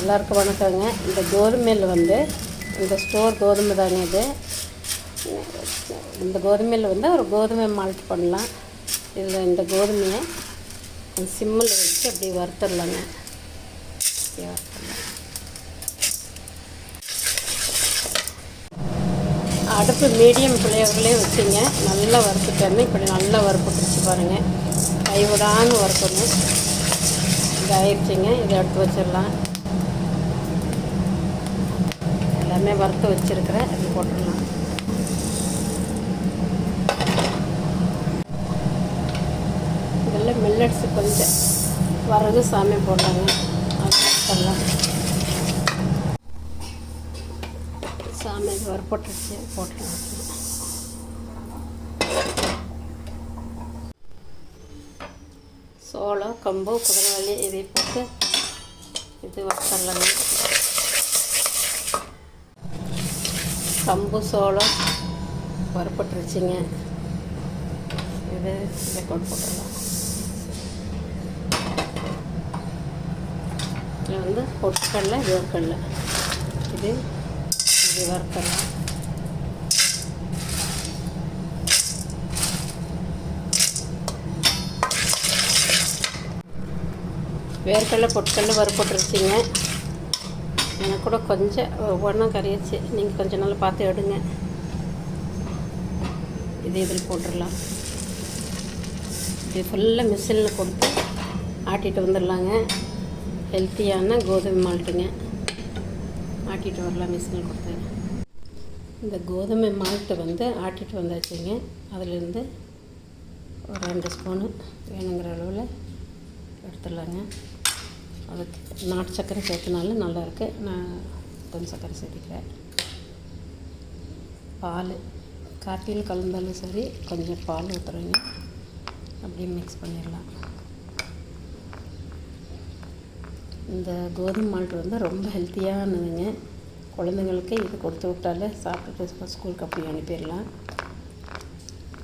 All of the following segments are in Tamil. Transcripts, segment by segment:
எல்லாருக்கும் வணக்கங்க. இந்த கோதுமையில் வந்து இந்த ஸ்டோர் கோதுமை தாங்க இது. இந்த கோதுமையில் வந்து ஒரு கோதுமை மால்ட் பண்ணலாம். இதில் இந்த கோதுமையை சிம்மில் வச்சு அப்படி வறுத்துடலாங்க. அடுப்பு மீடியம் பிள்ளையர்களே வச்சுங்க. நல்லா வறுத்துட்டோன்னு இப்படி நல்லா பிடிச்சி பாருங்கள் கைவிடாமல் வறுக்கணும். இதாகிடுச்சிங்க இதை எடுத்து வச்சிடலாம். எல்லாமே வறுத்து வச்சுருக்கிறேன். இது போட்டுடலாம். இதில் மில்லட்ஸு கொஞ்சம். வரகு சாமி போடுறாங்க. அது சாமி வறுப்பட்டுச்சு போட்டுடலாம். சோளம் கம்பு குதிரவாளி இதை போட்டு இது வறுத்தரலாங்க கம்பு சோளம் வறுப்பட்டுருச்சுங்க இது ரெக்கார்ட் போட்டுடலாம். இதில் வந்து பொட்டுக்கடலை வேர்க்கடலை இது இது வறுத்தரலாம் வேர்க்கடலை பொட்டுக்கடல வறுப்பட்டுருச்சிங்க எனக்கு கூட கொஞ்சம் ஒவ்வொன்றும் கறியாச்சு நீங்கள் கொஞ்சம் நல்லா பார்த்து எடுங்க. இது இதில் போட்டுடலாம். இது ஃபுல்லாக மிஷினில் கொடுத்து ஆட்டிட்டு வந்துடலாங்க. ஹெல்த்தியான கோதுமை மால்ட்டுங்க. ஆட்டிட்டு வரலாம் மிஷினில் கொடுத்து. இந்த கோதுமை மால்ட்டை வந்து ஆட்டிட்டு வந்தாச்சுங்க. அதுலேருந்து ஒரு ரெண்டு ஸ்பூனு வேணுங்கிற அளவில் எடுத்துடலாங்க. அதுக்கு நாட்டு சக்கரை சேர்த்தனால நல்லாயிருக்கு. நான் கொஞ்சம் சக்கரை சேர்த்துக்கிறேன். பால் காப்பியில் கலந்தாலும் சரி கொஞ்சம் பால் ஊற்றுறேங்க அப்படியே மிக்ஸ் பண்ணிடலாம். இந்த கோதுமை மால்ட் வந்து ரொம்ப ஹெல்த்தியானதுங்க குழந்தைங்களுக்கு இது கொடுத்து விட்டாலே சாப்பிட்டுட்டு ஸ்கூலுக்கு அப்படி அனுப்பிடலாம்.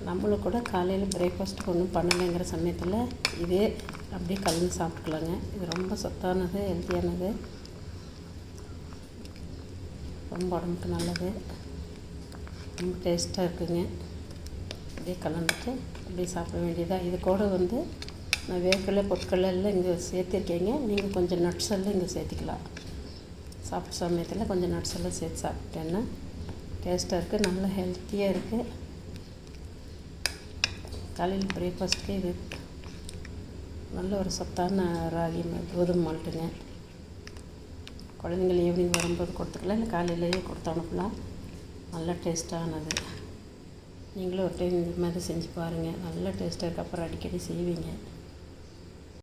நம்மளும் கூட காலையில் பிரேக்ஃபாஸ்ட்டுக்கு ஒன்றும் பண்ணலைங்கிற சமயத்தில் இதே அப்படியே கலந்து சாப்பிட்டுக்கலாங்க. இது ரொம்ப சத்தானது ஹெல்த்தியானது ரொம்ப உடம்புக்கு நல்லது. ரொம்ப டேஸ்ட்டாக இருக்குங்க. அப்படியே கலந்துட்டு அப்படியே சாப்பிட வேண்டியதாக இது கூட வந்து நான் வேர்க்கடலை பொருட்கள் எல்லாம் இங்கே சேர்த்துருக்கேங்க. நீங்கள் கொஞ்சம் நட்ஸ் எல்லாம் இங்கே சேர்த்திக்கலாம். சாப்பிட்ட சமயத்தில் கொஞ்சம் நட்ஸ் எல்லாம் சேர்த்து சாப்பிட்டேன்னா டேஸ்ட்டாக இருக்குது நல்லா ஹெல்த்தியாக இருக்குது காலையில் பிரேக்ஃபாஸ்ட்டுக்கு இது நல்ல ஒரு சத்தான ராகி மா- கோதுமை மால்ட்டுங்க. குழந்தைங்கள் ஈவினிங் வரும்போது கொடுத்துக்கலாம் இல்லை காலையிலேயே கொடுத்து அனுப்பலாம். நல்ல டேஸ்ட்டானது நீங்களும் ஒரு டைம் இது மாதிரி செஞ்சு பாருங்கள் நல்ல டேஸ்ட்டாக இருக்குது அப்புறம் அடிக்கடி செய்வீங்க.